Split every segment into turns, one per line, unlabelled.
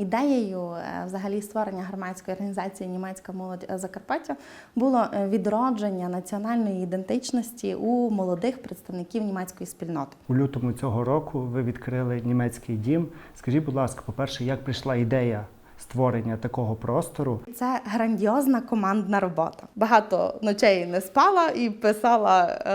ідеєю е, взагалі створення громадської організації Німецька молодь Закарпаття було е, відродження національної ідентичності у молодих представників німецької спільноти.
У лютому цього року ви відкрили німецький дім. Скажіть, будь ласка, по-перше, як прийшла ідея створення такого простору?
Це грандіозна командна робота. Багато ночей не спала і писала е,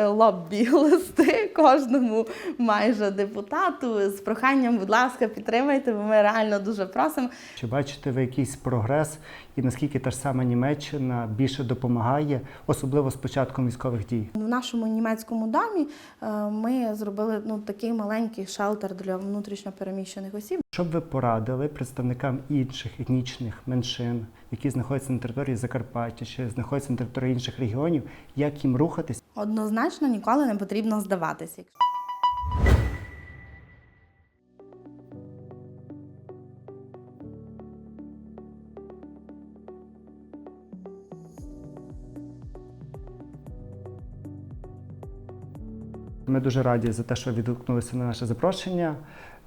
е, лоббі листи кожному майже депутату з проханням, будь ласка, підтримайте, бо ми реально дуже просимо.
Чи бачите ви якийсь прогрес і наскільки та ж сама Німеччина більше допомагає, особливо з початком військових дій?
В нашому німецькому домі е, ми зробили ну такий маленький шелтер для внутрішньо переміщених осіб.
Що б ви порадили представникам інших етнічних меншин, які знаходяться на території Закарпаття чи знаходяться на території інших регіонів, як їм рухатись?
Однозначно ніколи не потрібно здаватися.
Ми дуже раді за те, що відгукнулися на наше запрошення.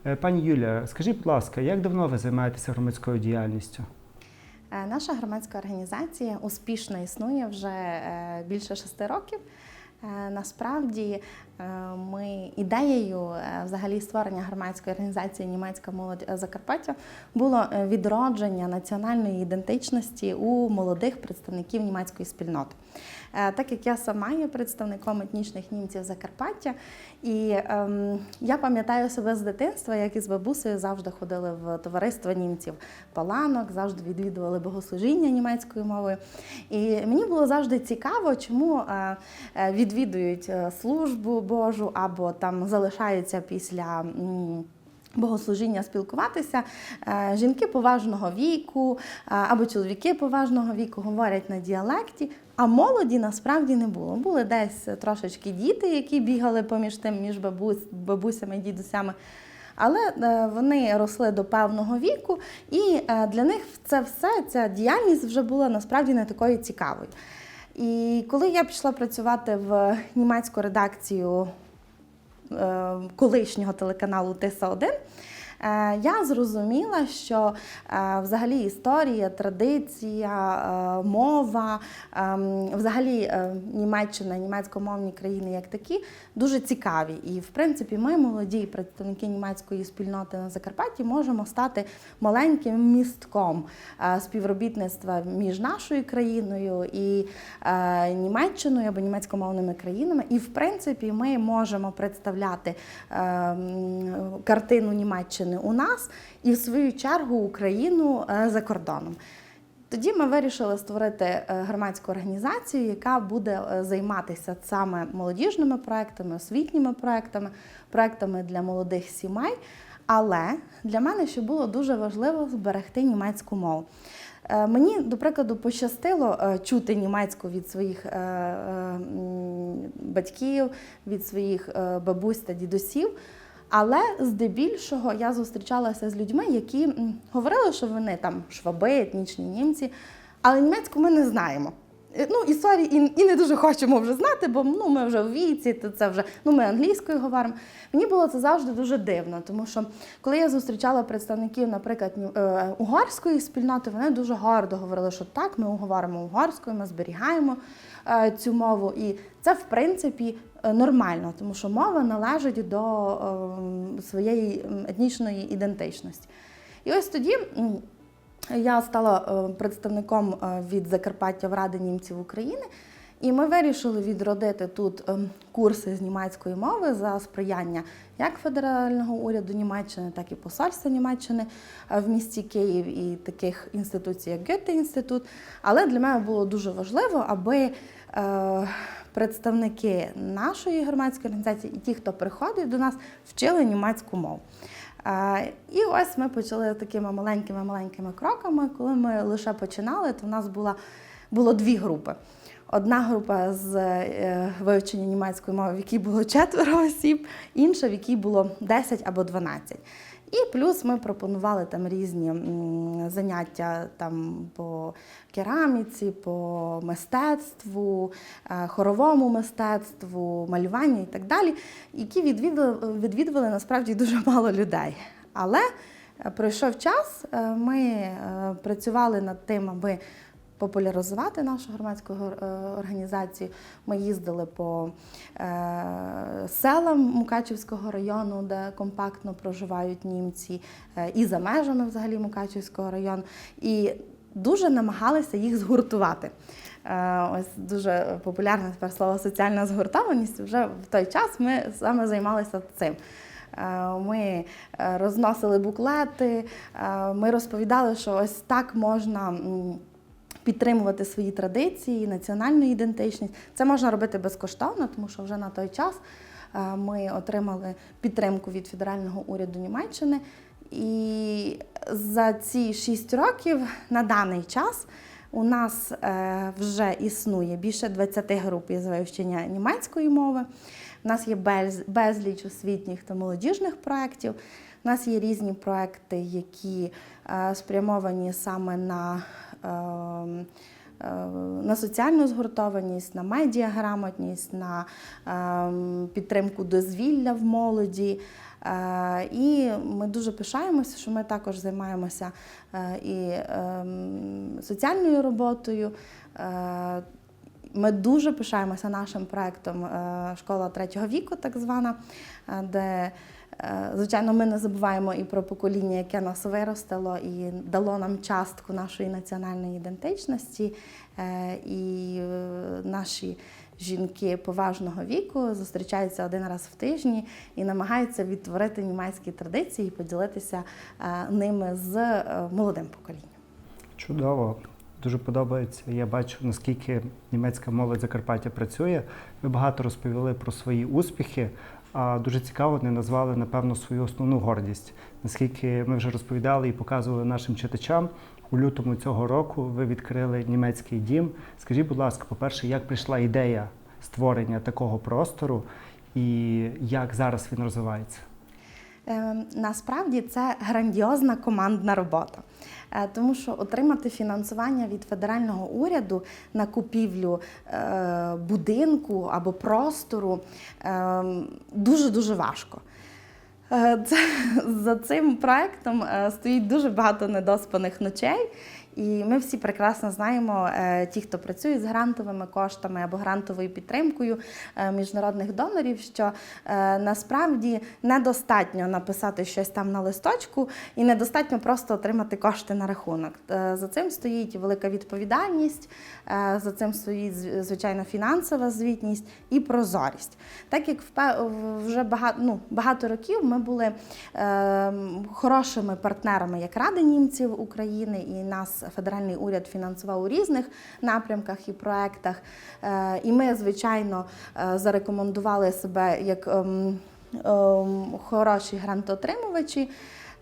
Е, Пані Юлія, скажіть, будь ласка, як давно ви займаєтеся громадською діяльністю?
Е, Наша громадська організація успішно існує вже е, більше шести років. Насправді ми ідеєю взагалі створення громадської організації Німецька молодь Закарпаття було відродження національної ідентичності у молодих представників німецької спільноти. Е, Так як я сама є представником етнічних німців Закарпаття, і ем, я пам'ятаю себе з дитинства, як із бабусею завжди ходили в товариство німців паланок, завжди відвідували богослужіння німецькою мовою. І мені було завжди цікаво, чому е, е, відвідують службу Божу або там залишаються після. Богослужіння спілкуватися жінки поважного віку або чоловіки поважного віку говорять на діалекті, а молоді насправді не було. Були десь трошечки діти, які бігали поміж тим, між бабусь, бабусями і дідусями. Але е, вони росли до певного віку, і е, для них це все, ця діяльність вже була насправді не такою цікавою. І коли я пішла працювати в німецьку редакцію е, колишнього телеканалу Тиса 1 е, я зрозуміла, що е, взагалі історія, традиція, е, мова, е, взагалі е, Німеччина, німецькомовні країни як такі дуже цікаві. І в принципі, ми, молоді представники німецької спільноти на Закарпатті, можемо стати маленьким містком е, співробітництва між нашою країною і е, Німеччиною або німецькомовними країнами. І в принципі, ми можемо представляти е, картину Німеччини у нас і в свою чергу Україну е, за кордоном. Тоді ми вирішили створити е, громадську організацію, яка буде е, займатися саме молодіжними проектами, освітніми проектами, проектами для молодих сімей. Але для мене ще було дуже важливо зберегти німецьку мову. Мені, до прикладу, пощастило чути німецьку від своїх батьків, від своїх бабусь та дідусів. Але здебільшого я зустрічалася з людьми, які говорили, що вони там шваби, етнічні німці, але німецьку ми не знаємо. Е, Ну, і сорі, і, і не дуже хочемо вже знати, бо ну, ми вже в віці, то це вже ну, ми англійською говоримо. Мені було це завжди дуже дивно, тому що коли я зустрічала представників, наприклад, е, угорської спільноти, вони дуже гордо говорили, що так, ми говоримо угорською, ми зберігаємо е, цю мову. І це, в принципі, нормально, тому що мова належить до е, своєї етнічної ідентичності. І ось тоді. я стала е, представником е, від Закарпаття в Ради німців України, і ми вирішили відродити тут е, курси з німецької мови за сприяння як федерального уряду Німеччини, так і посольства Німеччини е, в місті Київ і таких інституцій, як Гете-інститут. Але для мене було дуже важливо, аби е, представники нашої громадської організації і ті, хто приходить до нас, вчили німецьку мову. І ось ми почали такими маленькими-маленькими кроками. Коли ми лише починали, то в нас була, було дві групи. Одна група з е, вивчення німецької мови, в якій було четверо осіб, інша, в якій було 10 або 12. І плюс ми пропонували там різні заняття там по кераміці, по мистецтву, е, хоровому мистецтву, малюванню і так далі, які відвідували, відвідували насправді дуже мало людей. Але Е, Пройшов час, е, ми працювали над тим, аби популяризувати нашу громадську е, організацію. Ми їздили по е, селам Мукачівського району, де компактно проживають німці, е, і за межами взагалі Мукачівського району. І дуже намагалися їх згуртувати. Ось дуже популярне тепер слово соціальна згуртованість. Вже в той час ми саме займалися цим. Ми розносили буклети, ми розповідали, що ось так можна. Підтримувати свої традиції, національну ідентичність. Це можна робити безкоштовно, тому що вже на той час е, ми отримали підтримку від федерального уряду Німеччини. І за ці шість років на даний час у нас е, вже існує більше 20 груп із вивчення німецької мови. У нас є без- безліч освітніх та молодіжних проєктів. У нас є різні проекти, які е, спрямовані саме на, на соціальну згуртованість, на медіаграмотність, на ем, підтримку дозвілля в молоді. Е, І ми дуже пишаємося, що ми також займаємося е, і ем, соціальною роботою. Ми дуже пишаємося нашим проектом е, Школа третього віку, так звана, е, де, е, звичайно, ми не забуваємо і про покоління, яке нас виростило і дало нам частку нашої національної ідентичності. І наші жінки поважного віку зустрічаються один раз в тижні і намагаються відтворити німецькі традиції і поділитися ними з молодим поколінням.
Чудово. Дуже подобається. Я бачу, наскільки німецька молодь Закарпаття працює. Ви багато розповіли про свої успіхи. А дуже цікаво, не назвали, напевно, свою основну гордість. Наскільки ми вже розповідали і показували нашим читачам, у лютому цього року ви відкрили німецький дім. Скажіть, будь ласка, по-перше, як прийшла ідея створення такого простору і як зараз він розвивається?
Е, Насправді це грандіозна командна робота, Е, тому що отримати фінансування від федерального уряду на купівлю е, будинку або простору дуже дуже важко. Е, Це, за цим проектом стоїть дуже багато недоспаних ночей. І ми всі прекрасно знаємо, е, ті, хто працює з грантовими коштами або грантовою підтримкою е, міжнародних донорів, що е, насправді недостатньо написати щось там на листочку і недостатньо просто отримати кошти на рахунок. За цим стоїть велика відповідальність, за цим стоїть звичайно фінансова звітність і прозорість. Так як вже багато, ну, багато років ми були е, хорошими партнерами як Ради німців України, і нас федеральний уряд фінансував у різних напрямках і проектах. Е, і ми, звичайно, е, зарекомендували себе як ем, ем, хороші грантоотримувачі.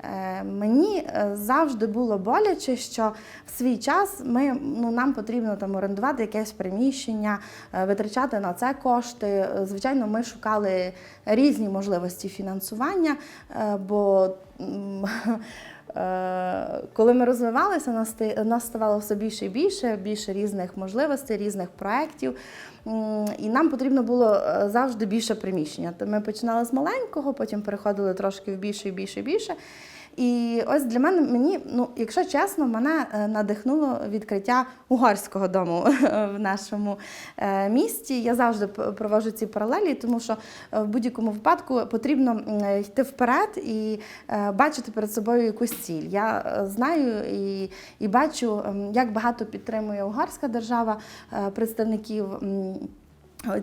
Е, Мені завжди було боляче, що в свій час ми, ну, нам потрібно там орендувати якесь приміщення, витрачати на це кошти. Звичайно, ми шукали різні можливості фінансування, бо коли ми розвивалися, нас ставало все більше і більше, більше різних можливостей, різних проєктів. І нам потрібно було е, завжди більше приміщення. Ми починали з маленького, потім переходили трошки в більше і більше і більше. І ось для мене мені, ну якщо чесно, мене е, надихнуло відкриття угорського дому в нашому е, місті. Я завжди п- проводжу ці паралелі, тому що е, в будь-якому випадку потрібно йти вперед і е, бачити перед собою якусь ціль. Я е, знаю і, і бачу, як багато підтримує угорська держава е, представників.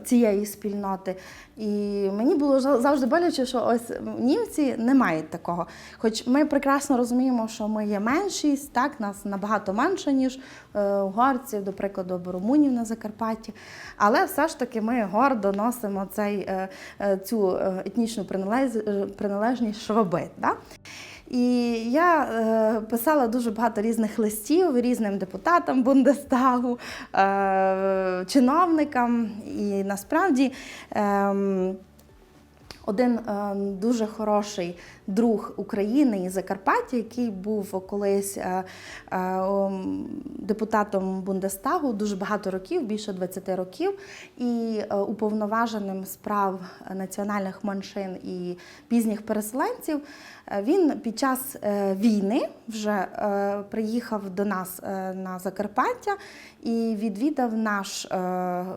Цієї спільноти. І мені було завжди боляче, що ось німці не мають такого. Хоч ми прекрасно розуміємо, що ми є меншість, так, нас набагато менше, ніж е, угорців, до прикладу, румунів на Закарпатті. Але все ж таки ми гордо носимо цей, е, е, цю етнічну приналежність шваби. Да? І я е, писала дуже багато різних листів різним депутатам Бундестагу, е, чиновникам. І насправді е, один е, дуже хороший друг України і Закарпаття, який був колись е, е, ом, депутатом Бундестагу дуже багато років, більше 20 років, і е, уповноваженим справ національних меншин і пізніх переселенців. Він під час війни вже приїхав до нас на Закарпаття і відвідав наш,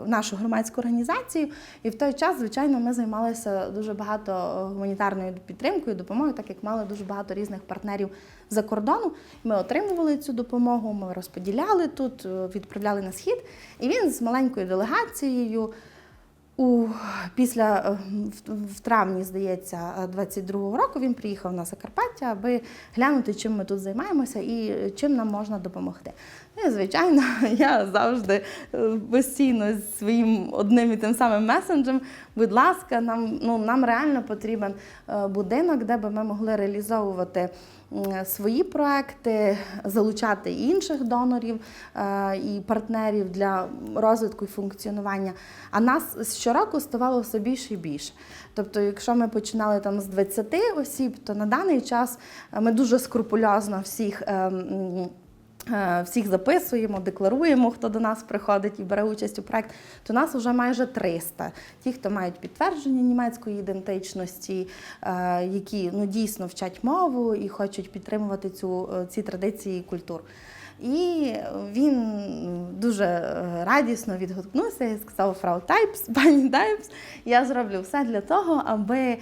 нашу громадську організацію. І в той час, звичайно, ми займалися дуже багато гуманітарною підтримкою, допомогою, так як мали дуже багато різних партнерів за кордону. Ми отримували цю допомогу, ми розподіляли тут, е, відправляли на схід. І він з маленькою делегацією. У після е, в, травні, здається, 22-го року він приїхав на Закарпаття, аби глянути, чим ми тут займаємося і е, чим нам можна допомогти. Ну, і, звичайно, я завжди е, постійно з своїм одним і тим самим месенджем. Будь ласка, нам ну нам реально потрібен е, будинок, де би ми могли реалізовувати свої проекти, залучати інших донорів е, і партнерів для розвитку і функціонування. А нас щороку ставало все більше і більше. Тобто, якщо ми починали там з 20 осіб, то на даний час ми дуже скрупульозно всіх. Е, Всіх записуємо, декларуємо, хто до нас приходить і бере участь у проект, то нас вже майже 300. Ті, хто мають підтвердження німецької ідентичності, е, які ну, дійсно вчать мову і хочуть підтримувати цю, е, ці традиції і культуру. І він дуже е, радісно відгукнувся і сказав Фрау Тайпс, пані Тайпс, я зроблю все для того, аби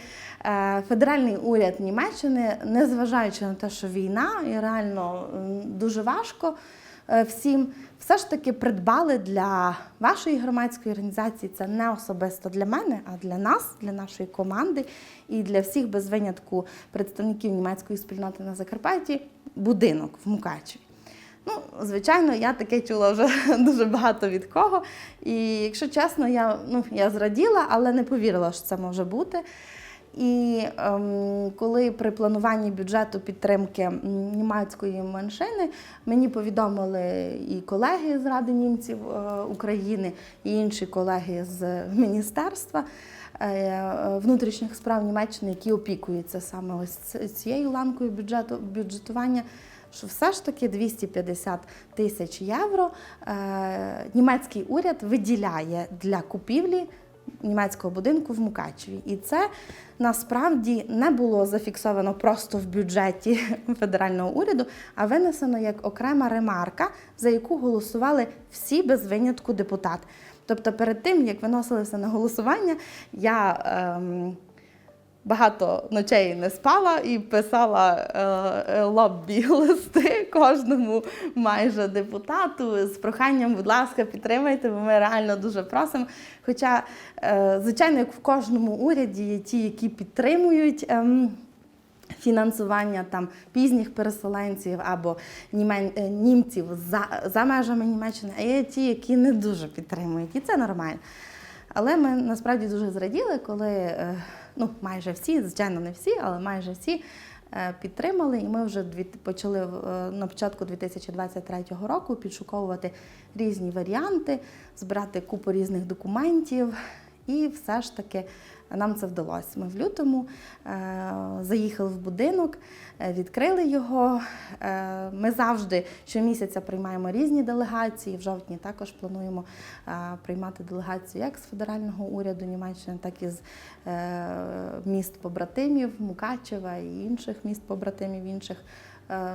е, федеральний уряд Німеччини, незважаючи на те, що війна і реально дуже важко е, всім, все ж таки придбали для вашої громадської організації. Це не особисто для мене, а для нас, для нашої команди і для всіх без винятку представників німецької спільноти на Закарпатті будинок в Мукачеві. Ну, звичайно, я таке чула вже дуже багато від кого. І якщо чесно, я, ну, я зраділа, але не повірила, що це може бути. І ем, коли при плануванні бюджету підтримки німецької меншини мені повідомили і колеги з Ради німців е, України, і інші колеги з міністерства е, внутрішніх справ Німеччини, які опікуються саме ось цією ланкою бюджету бюджетування. Що все ж таки 250 тисяч євро е, німецький уряд виділяє для купівлі німецького будинку в Мукачеві. І це насправді не було зафіксовано просто в бюджеті федерального уряду, а винесено як окрема ремарка, за яку голосували всі без винятку депутати. Тобто, перед тим як виносилося на голосування, я. Ем, Багато ночей не спала і писала е, е, лоббі листи кожному майже депутату з проханням, будь ласка, підтримайте, бо ми реально дуже просимо. Хоча, е, звичайно, як в кожному уряді є ті, які підтримують. ем, Фінансування там пізніх переселенців або німен- е, німців за, за межами Німеччини, а є ті, які не дуже підтримують, і це нормально. Але ми насправді дуже зраділи, коли е, ну, майже всі, звичайно, не всі, але майже всі е, підтримали. І ми вже почали е, на початку 2023 року підшуковувати різні варіанти, збирати купу різних документів. І все ж таки нам це вдалося. Ми в лютому е, заїхали в будинок, е, відкрили його. Е, ми завжди щомісяця приймаємо різні делегації. В жовтні також плануємо приймати делегацію як з федерального уряду Німеччини, так і з е, міст побратимів Мукачева і інших міст побратимів інших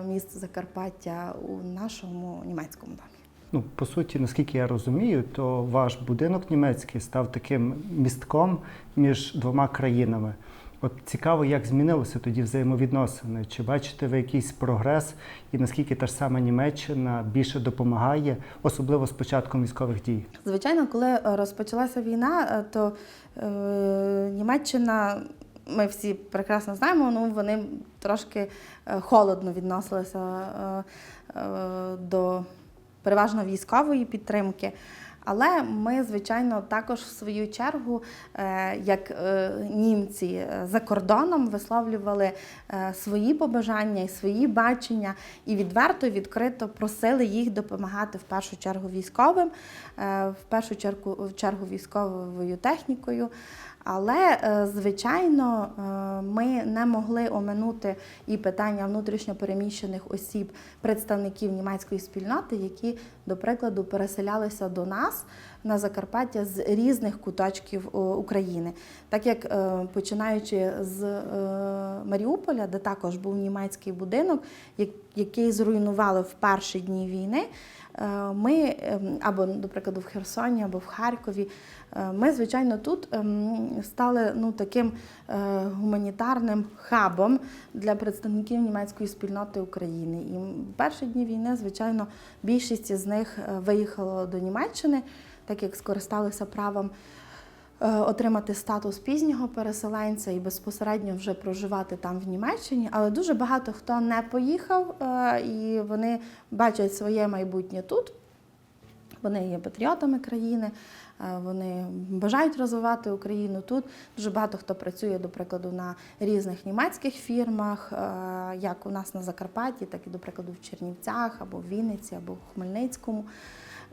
міст Закарпаття у нашому німецькому домі.
Ну, по суті, наскільки я розумію, то ваш будинок німецький став таким містком між двома країнами. От цікаво, як змінилися тоді взаємовідносини. Чи бачите ви якийсь прогрес, і наскільки та ж сама Німеччина більше допомагає, особливо з початком військових дій?
Звичайно, коли е, розпочалася війна, е, то е, Німеччина, ми всі прекрасно знаємо, ну вони трошки е, холодно відносилися до переважно військової підтримки. Але ми, звичайно, також в свою чергу, е, як е, німці е, за кордоном, висловлювали свої побажання і свої бачення, і відверто, відкрито просили їх допомагати в першу чергу військовим, в першу чергу, чергу військовою технікою. Але, е, звичайно, е, ми не могли оминути і питання внутрішньопереміщених осіб, представників німецької спільноти, які, до прикладу, переселялися до нас на Закарпаття з різних куточків України. Так як е, починаючи з е, Маріуполя, де також був німецький будинок, який зруйнували в перші дні війни. Е, Ми ем, або, до прикладу, в Херсоні, або в Харкові. е, Ми, звичайно, тут ем, стали ну, таким е, гуманітарним хабом для представників німецької спільноти України. І в перші дні війни, звичайно, більшість з них виїхало до Німеччини, так як скористалися правом отримати статус пізнього переселенця і безпосередньо вже проживати там в Німеччині. Але дуже багато хто не поїхав, е, і вони бачать своє майбутнє тут. Вони є патріотами країни, е, вони бажають розвивати Україну тут. Дуже багато хто працює, до прикладу, на різних німецьких фірмах, е, як у нас на Закарпатті, так і, до прикладу, в Чернівцях, або в Вінниці, або в Хмельницькому.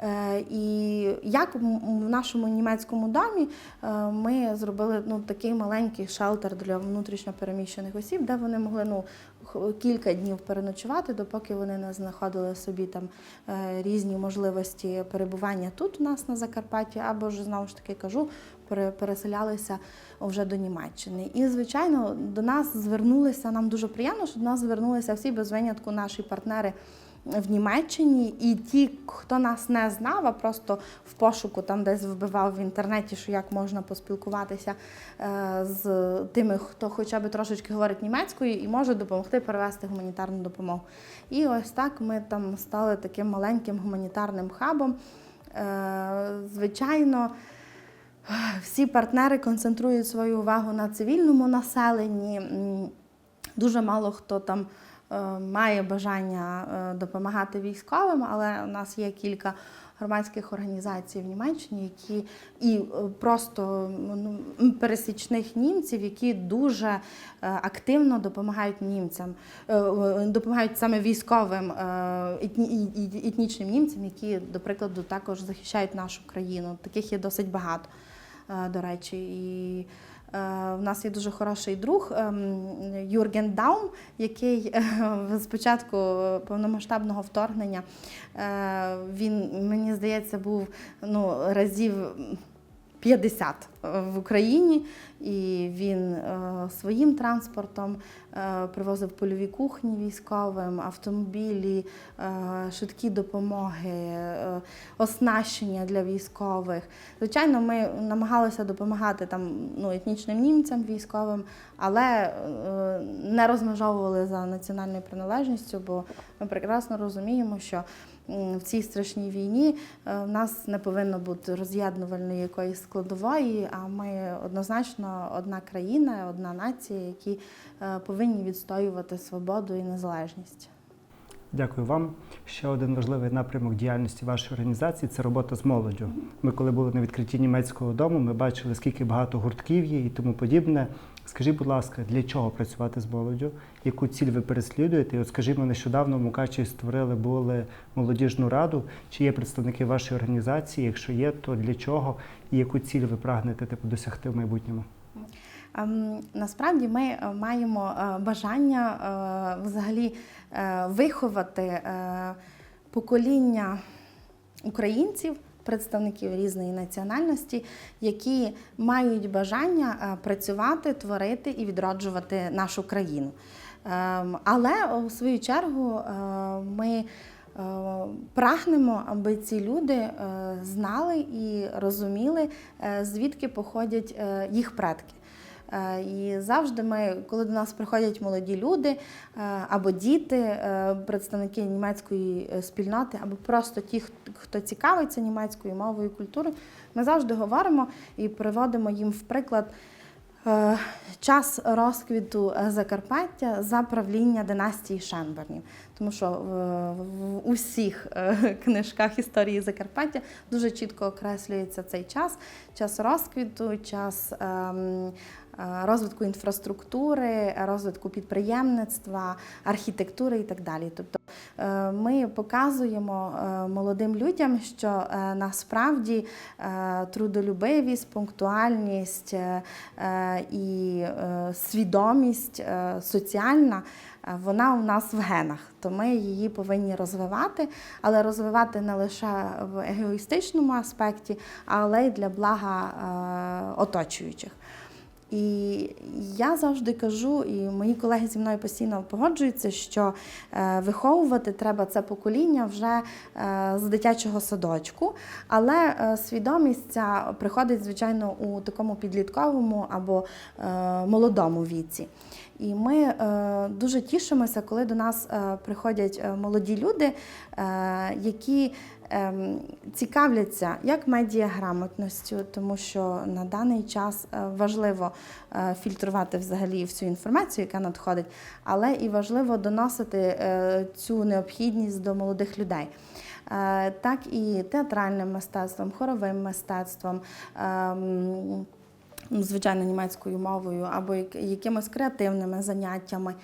Е, І як в нашому німецькому домі е, ми зробили ну, такий маленький шелтер для внутрішньопереміщених осіб, де вони могли ну, кілька днів переночувати, допоки вони не знаходили собі там е, різні можливості перебування тут у нас на Закарпатті, або ж знову ж таки кажу, пере- переселялися вже до Німеччини. І, звичайно, до нас звернулися. Нам дуже приємно, що до нас звернулися всі без винятку наші партнери. В Німеччині і ті, хто нас не знав, а просто в пошуку там десь вбивав в інтернеті, що як можна поспілкуватися е, з тими, хто хоча б трошечки говорить німецькою і може допомогти перевести гуманітарну допомогу. І ось так ми там стали таким маленьким гуманітарним хабом. Е, Звичайно, всі партнери концентрують свою увагу на цивільному населенні. Дуже мало хто там має бажання е, допомагати військовим, але у нас є кілька громадських організацій в Німеччині, які і е, просто ну, пересічних німців, які дуже е, активно допомагають німцям, е, е, допомагають саме військовим е, етнічним німцям, які, до прикладу, також захищають нашу країну. Таких є досить багато, е, до речі. І Е, В нас є дуже хороший друг ем, Юрген Даум, який спочатку з початку повномасштабного вторгнення е, він, мені здається, був ну, разів 50 в Україні, і він е, своїм транспортом е, привозив польові кухні військовим, автомобілі, е, швидкі допомоги, е, оснащення для військових. Звичайно, ми намагалися допомагати там ну, етнічним німцям військовим, але е, не розмежовували за національною приналежністю, бо ми прекрасно розуміємо, що в цій страшній війні е, в нас не повинно бути роз'єднувальної якоїсь складової, а ми однозначно одна країна, одна нація, які е, повинні відстоювати свободу і незалежність.
Дякую вам. Ще один важливий напрямок діяльності вашої організації це робота з молоддю. Ми, коли були на відкритті німецького дому, ми бачили, скільки багато гуртків є і тому подібне. Скажіть, будь ласка, для чого працювати з молоддю? Яку ціль ви переслідуєте? І от скажімо, нещодавно в Мукачеві створили були молодіжну раду. Чи є представники вашої організації? Якщо є, то для чого і яку ціль ви прагнете типу, досягти в майбутньому?
Ем, Насправді ми е, маємо е, бажання е, взагалі виховати покоління українців, представників різної національності, які мають бажання е, працювати, творити і відроджувати нашу країну. Ем, Але у свою чергу е, ми е, прагнемо, аби ці люди знали і розуміли, звідки походять їх предки. Е, І завжди ми, коли до нас приходять молоді люди е, або діти, е, представники німецької спільноти, або просто ті, хто- цікавиться німецькою мовою і культурою, ми завжди говоримо і приводимо їм в приклад. Час розквіту Закарпаття за правління династії Шенбернів. Тому що в, в усіх е, книжках історії Закарпаття дуже чітко окреслюється цей час, час розквіту, час. ем, е, Розвитку інфраструктури, розвитку підприємництва, архітектури і так далі. Тобто е, ми показуємо е, молодим людям, що е, насправді е, трудолюбивість, пунктуальність е, е, і е, свідомість е, соціальна. Е, Вона у нас в генах, то ми її повинні розвивати, але розвивати не лише в егоїстичному аспекті, але й для блага е, оточуючих. І я завжди кажу, і мої колеги зі мною постійно погоджуються, що е, виховувати треба це покоління вже з дитячого садочку, але свідомість ця приходить, звичайно, у такому підлітковому або молодому віці. І ми е, дуже тішимося, коли до нас е, приходять е, молоді люди, які ем, цікавляться як медіаграмотністю, тому що на даний час важливо фільтрувати взагалі всю інформацію, яка надходить, але і важливо доносити цю необхідність до молодих людей. Так і театральним мистецтвом, хоровим мистецтвом. Звичайно, німецькою мовою або якимись креативними заняттями.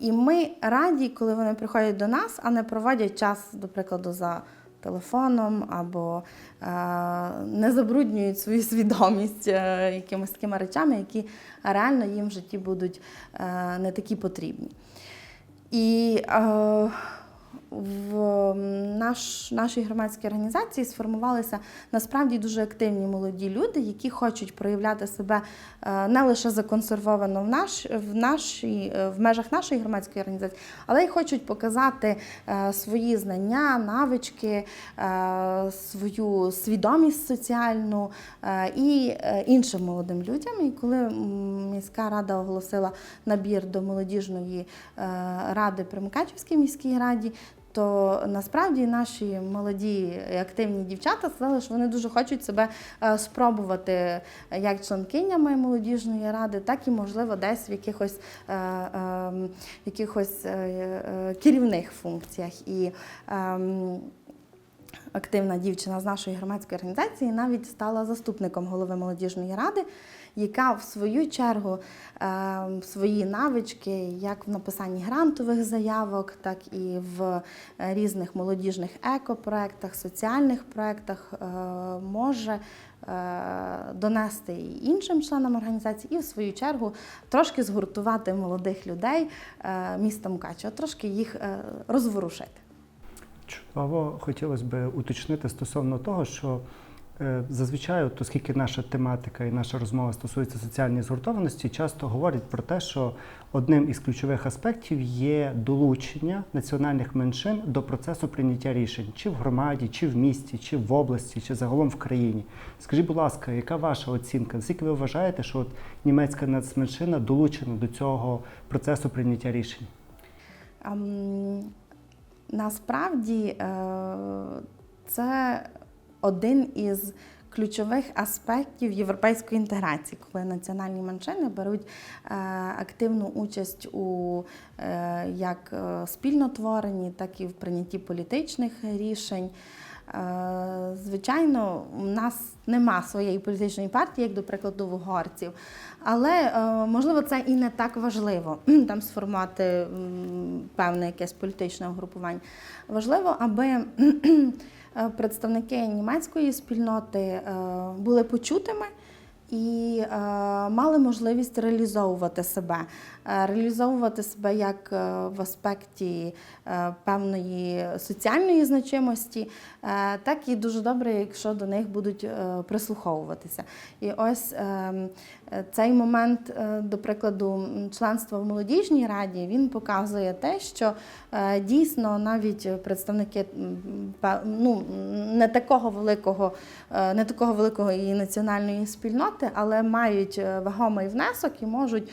І ми раді, коли вони приходять до нас, а не проводять час, до прикладу, за телефоном або не забруднюють свою свідомість е, якимись такими речами, які реально їм в житті будуть е, не такі потрібні. І е, в наш, нашій громадській організації сформувалися насправді дуже активні молоді люди, які хочуть проявляти себе е, не лише законсервовано в, наш, в, нашій, е, в межах нашої громадської організації, але й хочуть показати е, свої знання, навички, свою свідомість соціальну і іншим молодим людям. І коли міська рада оголосила набір до молодіжної ради при Мукачівській міській раді, то насправді наші молоді активні дівчата сказали, що вони дуже хочуть себе е, спробувати як членкинями молодіжної ради, так і можливо десь в якихось, е, е, якихось е, е, керівних функціях. І ем, активна дівчина з нашої громадської організації навіть стала заступником голови молодіжної ради, яка в свою чергу е, свої навички, як в написанні грантових заявок, так і в е, різних молодіжних екопроектах, соціальних проектах е, може е, донести і іншим членам організації, і в свою чергу трошки згуртувати молодих людей міста Мукачева, трошки їх розворушити.
Чудово, хотілося б уточнити стосовно того, що зазвичай, от оскільки наша тематика і наша розмова стосується соціальної згуртованості, часто говорять про те, що одним із ключових аспектів є долучення національних меншин до процесу прийняття рішень чи в громаді, чи в місті, чи в області, чи загалом в країні. Скажіть, будь ласка, яка ваша оцінка? Наскільки ви вважаєте, що от німецька нацменшина долучена до цього процесу прийняття рішень?
Ем, Насправді е, це один із ключових аспектів європейської інтеграції, коли національні меншини беруть е, активну участь у е, як е, спільнотворенні, так і в прийнятті політичних рішень. Звичайно, у нас нема своєї політичної партії, як до прикладу в угорців. Але можливо це і не так важливо там сформувати певне якесь політичне угрупування. Важливо, аби представники німецької спільноти е, були почутими. І е, мали можливість реалізовувати себе, Е, реалізовувати себе як е, в аспекті е, певної соціальної значимості, е, так і дуже добре, якщо до них будуть е, прислуховуватися. І ось е, е, цей момент, е, до прикладу, членства в молодіжній раді, він показує те, що е, дійсно навіть представники ну, не такого великого, е, не такого великого і національної спільноти але мають вагомий внесок і можуть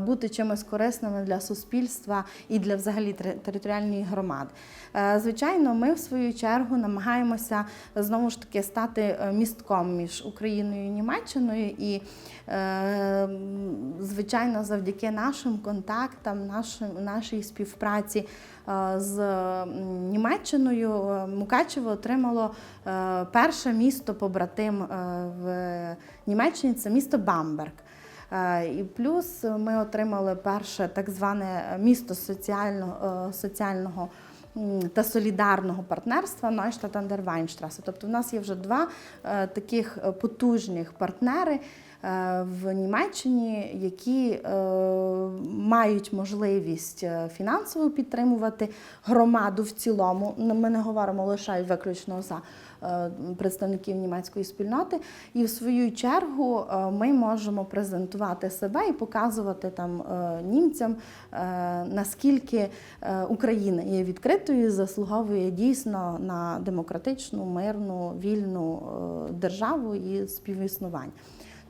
бути чимось корисними для суспільства і для взагалі територіальної громади. Звичайно, ми в свою чергу намагаємося знову ж таки стати містком між Україною і Німеччиною. І, звичайно, завдяки нашим контактам, нашим, нашій співпраці е, з Німеччиною е, Мукачево отримало е, перше місто побратим в Німеччині це місто Бамберг. І плюс ми отримали перше так зване місто соціального, соціального та солідарного партнерства Neustadt an der Weinstraße. Тобто в нас є вже два таких потужних партнери в Німеччині, які е, мають можливість е, фінансово підтримувати громаду в цілому. Ми не говоримо лише виключно за е, представників німецької спільноти. І в свою чергу е, ми можемо презентувати себе і показувати там е, німцям, е, наскільки е, Україна є відкритою, заслуговує дійсно на демократичну, мирну, вільну е, державу і співіснування.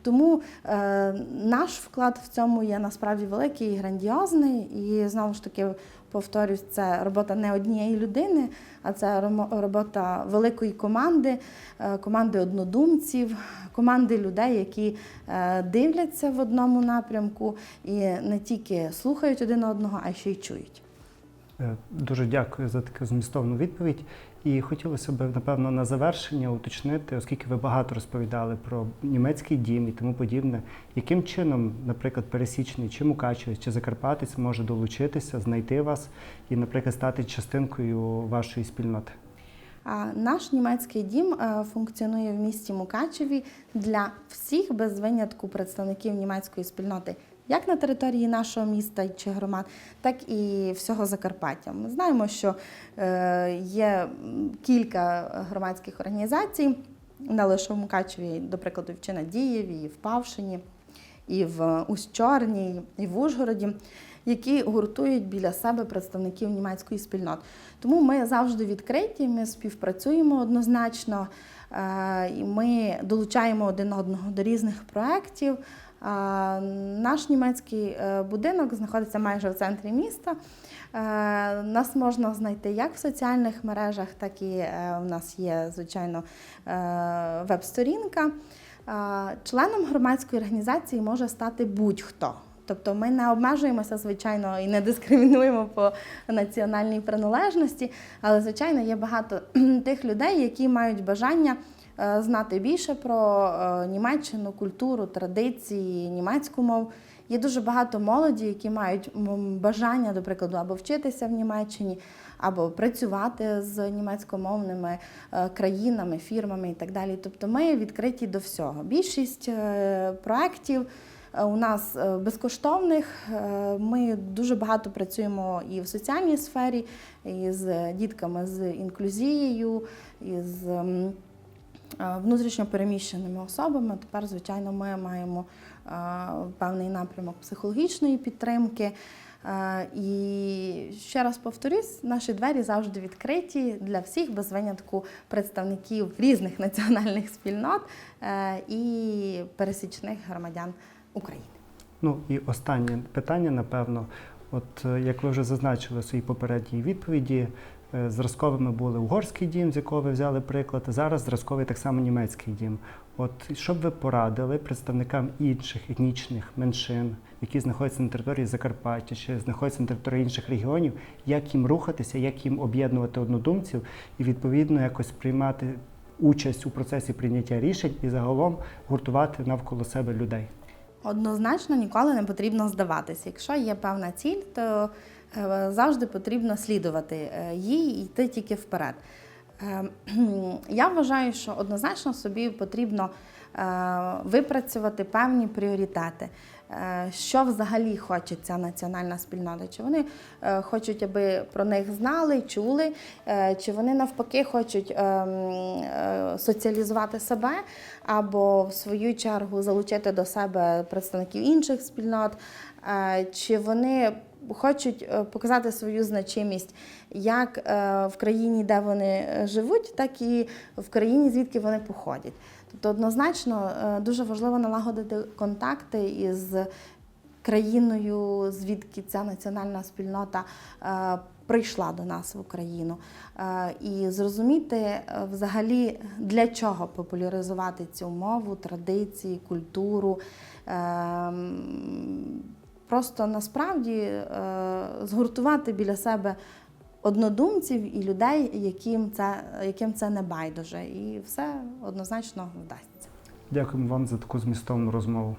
Тому е, наш вклад в цьому є насправді великий і грандіозний. І знову ж таки повторюсь, це робота не однієї людини, а це робота великої команди, е, команди однодумців, команди людей, які е, дивляться в одному напрямку і не тільки слухають один одного, а ще й чують.
Е, Дуже дякую за таку змістовну відповідь. І хотілося б, напевно, на завершення уточнити, оскільки ви багато розповідали про німецький дім і тому подібне, яким чином, наприклад, пересічний чи Мукачевець, чи Закарпатець може долучитися, знайти вас і, наприклад, стати частинкою вашої спільноти?
Наш німецький дім е, функціонує в місті Мукачеві для всіх без винятку представників німецької спільноти, як на території нашого міста чи громад, так і всього Закарпаття. Ми знаємо, що е, є кілька громадських організацій, не лише в Мукачеві, до прикладу, в Чинадієві, і в Павшині, і в Устьорні, і в Ужгороді, які гуртують біля себе представників німецької спільноти. Тому ми завжди відкриті, ми співпрацюємо однозначно, е, і ми долучаємо один одного до різних проєктів. Наш німецький е, будинок знаходиться майже в центрі міста. Е, Нас можна знайти як в соціальних мережах, так і е, у нас є, звичайно, веб-сторінка. Членом громадської організації може стати будь-хто. Тобто ми не обмежуємося, звичайно, і не дискримінуємо по національній приналежності, але, звичайно, є багато тих людей, які мають бажання знати більше про е, Німеччину, культуру, традиції, німецьку мову. Є дуже багато молоді, які мають бажання, до прикладу, або вчитися в Німеччині, або працювати з німецькомовними е, країнами, фірмами і так далі. Тобто ми відкриті до всього. Більшість е, проєктів е, у нас е, безкоштовних. Е, Ми дуже багато працюємо і в соціальній сфері, і з дітками з інклюзією, і з е, внутрішньо переміщеними особами. Тепер, звичайно, ми маємо е, певний напрямок психологічної підтримки. Е, І ще раз повторюсь, наші двері завжди відкриті для всіх без винятку представників різних національних спільнот е, і пересічних громадян України.
Ну і останнє питання, напевно. От е, як ви вже зазначили в своїй попередній відповіді, е, зразковими були угорський дім, з якого ви взяли приклад. Зараз зразковий так само німецький дім. От що б ви порадили представникам інших етнічних меншин, які знаходяться на території Закарпаття чи знаходяться на території інших регіонів, як їм рухатися, як їм об'єднувати однодумців і відповідно якось приймати участь у процесі прийняття рішень і загалом гуртувати навколо себе людей?
Однозначно ніколи не потрібно здаватися. Якщо є певна ціль, то е, завжди потрібно слідувати е, їй і йти тільки вперед. Е, Я вважаю, що однозначно собі потрібно випрацювати певні пріоритети. Е, Що взагалі хоче ця національна спільнота? Чи вони е, хочуть, аби про них знали, чули, е, чи вони навпаки хочуть е, м, е, соціалізувати себе, або в свою чергу залучити до себе представників інших спільнот, чи вони хочуть показати свою значимість як в країні, де вони живуть, так і в країні, звідки вони походять. Тобто, однозначно е, дуже важливо налагодити контакти із країною, звідки ця національна спільнота е, прийшла до нас в Україну, Е, і зрозуміти взагалі для чого популяризувати цю мову, традиції, культуру. Просто насправді згуртувати біля себе однодумців і людей, яким це, яким це не байдуже, і все однозначно вдасться.
Дякуємо вам за таку змістовну розмову.